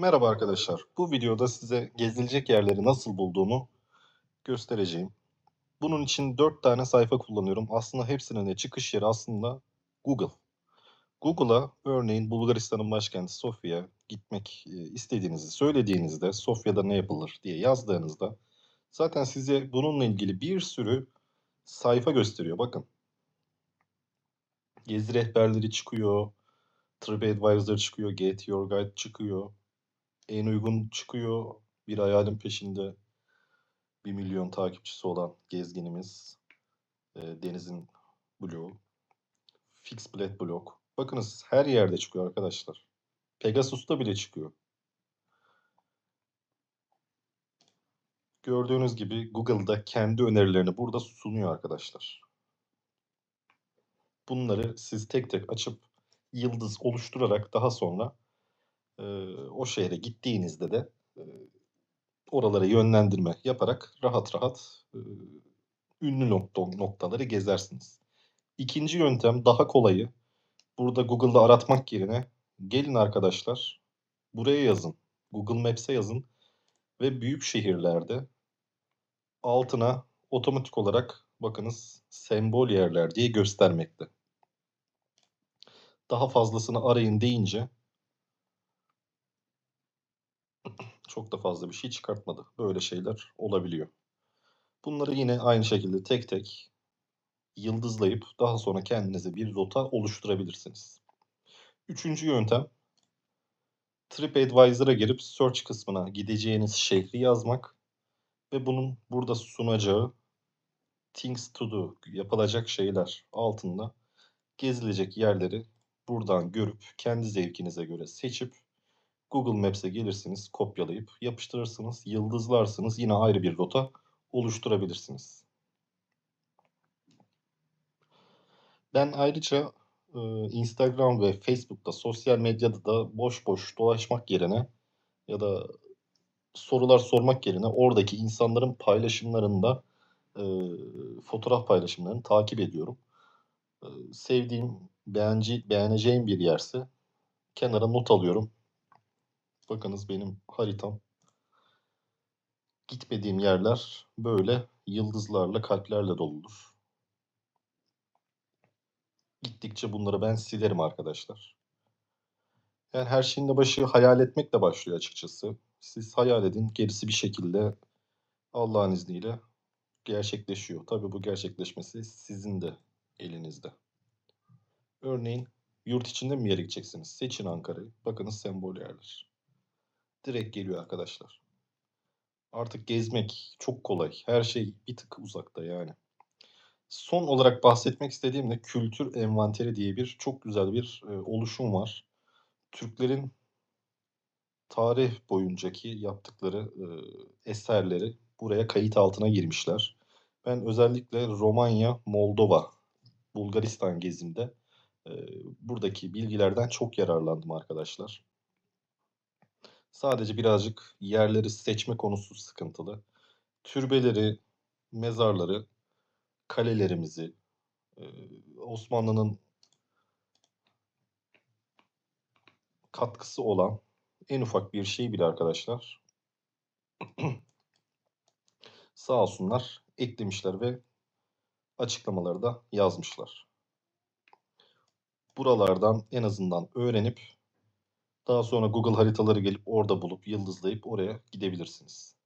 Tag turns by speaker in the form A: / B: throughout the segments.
A: Merhaba arkadaşlar. Bu videoda size gezilecek yerleri nasıl bulduğumu göstereceğim. Bunun için 4 tane sayfa kullanıyorum. Aslında hepsinin de çıkış yeri aslında Google. Google'a örneğin Bulgaristan'ın başkenti Sofya'ya gitmek e, istediğinizi söylediğinizde Sofya'da ne yapılır diye yazdığınızda zaten size bununla ilgili bir sürü sayfa gösteriyor. Bakın. Gezi rehberleri çıkıyor. TripAdvisor çıkıyor. Get Your Guide çıkıyor en uygun çıkıyor. Bir hayalin peşinde 1 milyon takipçisi olan gezginimiz e, Deniz'in blogu. Fixblade blog. Bakınız her yerde çıkıyor arkadaşlar. Pegasus'ta bile çıkıyor. Gördüğünüz gibi Google'da kendi önerilerini burada sunuyor arkadaşlar. Bunları siz tek tek açıp yıldız oluşturarak daha sonra o şehre gittiğinizde de oralara yönlendirme yaparak rahat rahat ünlü nokta, noktaları gezersiniz. İkinci yöntem daha kolayı. Burada Google'da aratmak yerine gelin arkadaşlar buraya yazın. Google Maps'e yazın ve büyük şehirlerde altına otomatik olarak bakınız sembol yerler diye göstermekte. Daha fazlasını arayın deyince çok da fazla bir şey çıkartmadı. Böyle şeyler olabiliyor. Bunları yine aynı şekilde tek tek yıldızlayıp daha sonra kendinize bir rota oluşturabilirsiniz. Üçüncü yöntem TripAdvisor'a girip search kısmına gideceğiniz şehri yazmak ve bunun burada sunacağı things to do yapılacak şeyler altında gezilecek yerleri buradan görüp kendi zevkinize göre seçip Google Maps'e gelirsiniz, kopyalayıp yapıştırırsınız, yıldızlarsınız, yine ayrı bir rota oluşturabilirsiniz. Ben ayrıca e, Instagram ve Facebook'ta, sosyal medyada da boş boş dolaşmak yerine ya da sorular sormak yerine oradaki insanların paylaşımlarında e, fotoğraf paylaşımlarını takip ediyorum. E, sevdiğim, beğenci, beğeneceğim bir yerse kenara not alıyorum. Bakınız benim haritam. Gitmediğim yerler böyle yıldızlarla, kalplerle doludur. Gittikçe bunları ben silerim arkadaşlar. Yani her şeyin de başı hayal etmekle başlıyor açıkçası. Siz hayal edin, gerisi bir şekilde Allah'ın izniyle gerçekleşiyor. Tabii bu gerçekleşmesi sizin de elinizde. Örneğin yurt içinde mi bir yere gideceksiniz? Seçin Ankara'yı. Bakınız sembol yerler direkt geliyor arkadaşlar. Artık gezmek çok kolay. Her şey bir tık uzakta yani. Son olarak bahsetmek istediğim de kültür envanteri diye bir çok güzel bir e, oluşum var. Türklerin tarih boyuncaki yaptıkları e, eserleri buraya kayıt altına girmişler. Ben özellikle Romanya, Moldova, Bulgaristan gezimde e, buradaki bilgilerden çok yararlandım arkadaşlar. Sadece birazcık yerleri seçme konusu sıkıntılı. Türbeleri, mezarları, kalelerimizi, Osmanlı'nın katkısı olan en ufak bir şey bile arkadaşlar sağ olsunlar eklemişler ve açıklamaları da yazmışlar. Buralardan en azından öğrenip daha sonra Google haritaları gelip orada bulup yıldızlayıp oraya gidebilirsiniz.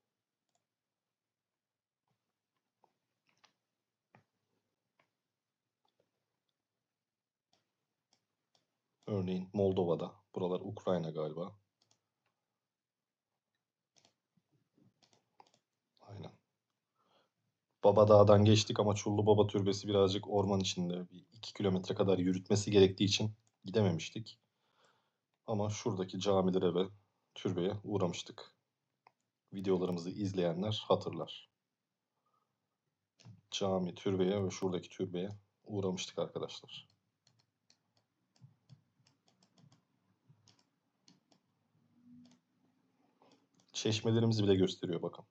A: Örneğin Moldova'da. Buralar Ukrayna galiba. Aynen. Baba Dağ'dan geçtik ama Çullu Baba Türbesi birazcık orman içinde. Bir iki kilometre kadar yürütmesi gerektiği için gidememiştik. Ama şuradaki camilere ve türbeye uğramıştık. Videolarımızı izleyenler hatırlar. Cami, türbeye ve şuradaki türbeye uğramıştık arkadaşlar. Çeşmelerimizi bile gösteriyor bakın.